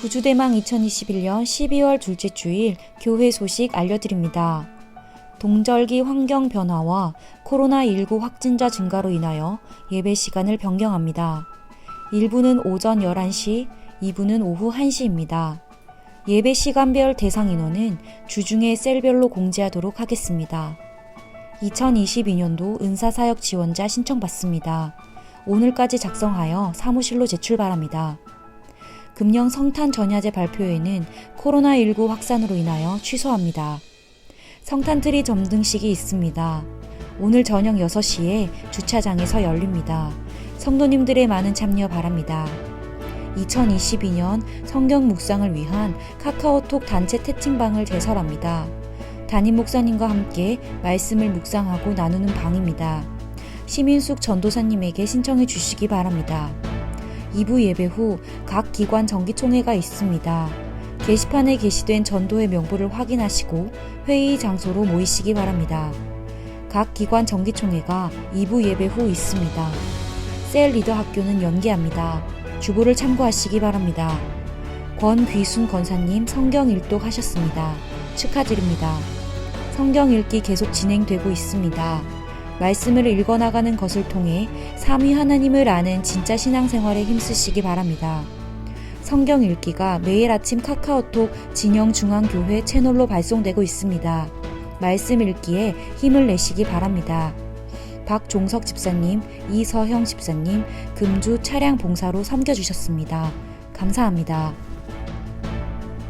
구주대망 2021년 12월 둘째 주일 교회 소식 알려드립니다. 동절기 환경 변화와 코로나19 확진자 증가로 인하여 예배 시간을 변경합니다. 1부는 오전 11시, 2부는 오후 1시입니다. 예배 시간별 대상 인원은 주중에 셀별로 공지하도록 하겠습니다. 2022년도 은사사역 지원자 신청받습니다. 오늘까지 작성하여 사무실로 제출 바랍니다. 금령 성탄 전야제 발표회는 코로나19 확산으로 인하여 취소합니다. 성탄트리 점등식이 있습니다. 오늘 저녁 6시에 주차장에서 열립니다. 성도님들의 많은 참여 바랍니다. 2022년 성경 묵상을 위한 카카오톡 단체 태칭방을 개설합니다. 담임 목사님과 함께 말씀을 묵상하고 나누는 방입니다. 시민숙 전도사님에게 신청해 주시기 바랍니다. 2부 예배 후 각 기관 정기총회가 있습니다. 게시판에 게시된 전도의 명부를 확인하시고 회의 장소로 모이시기 바랍니다. 각 기관 정기총회가 2부 예배 후 있습니다. 셀 리더 학교는 연기합니다. 주보를 참고하시기 바랍니다. 권귀순 권사님 성경 일독 하셨습니다. 축하드립니다. 성경 읽기 계속 진행되고 있습니다. 말씀을 읽어나가는 것을 통해 삼위 하나님을 아는 진짜 신앙생활에 힘쓰시기 바랍니다. 성경 읽기가 매일 아침 카카오톡 진영중앙교회 채널로 발송되고 있습니다. 말씀 읽기에 힘을 내시기 바랍니다. 박종석 집사님, 이서형 집사님, 금주 차량 봉사로 섬겨주셨습니다. 감사합니다.